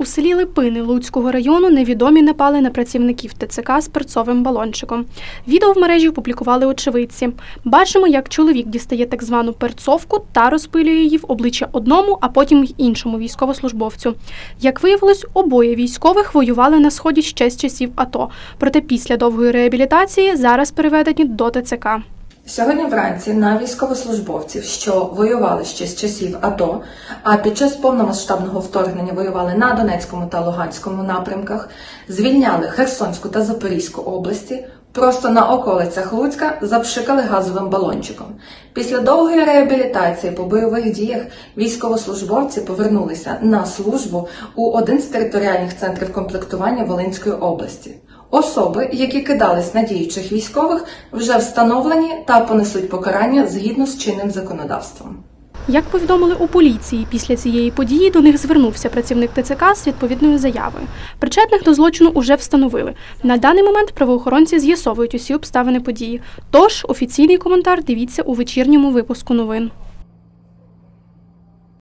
У селі Липини Луцького району невідомі напали на працівників ТЦК з перцовим балончиком. Відео в мережі опублікували очевидці. Бачимо, як чоловік дістає так звану перцовку та розпилює її в обличчя одному, а потім іншому військовослужбовцю. Як виявилось, обоє військових воювали на сході ще з часів АТО. Проте після довгої реабілітації зараз переведені до ТЦК. Сьогодні вранці на військовослужбовців, що воювали ще з часів АТО, а під час повномасштабного вторгнення воювали на Донецькому та Луганському напрямках, звільняли Херсонську та Запорізьку області, просто на околицях Луцька запшикали газовим балончиком. Після довгої реабілітації по бойових діях військовослужбовці повернулися на службу у один з територіальних центрів комплектування Волинської області. Особи, які кидались на діючих військових, вже встановлені та понесуть покарання згідно з чинним законодавством. Як повідомили у поліції, після цієї події до них звернувся працівник ТЦК з відповідною заявою. Причетних до злочину уже встановили. На даний момент правоохоронці з'ясовують усі обставини події. Тож офіційний коментар дивіться у вечірньому випуску новин.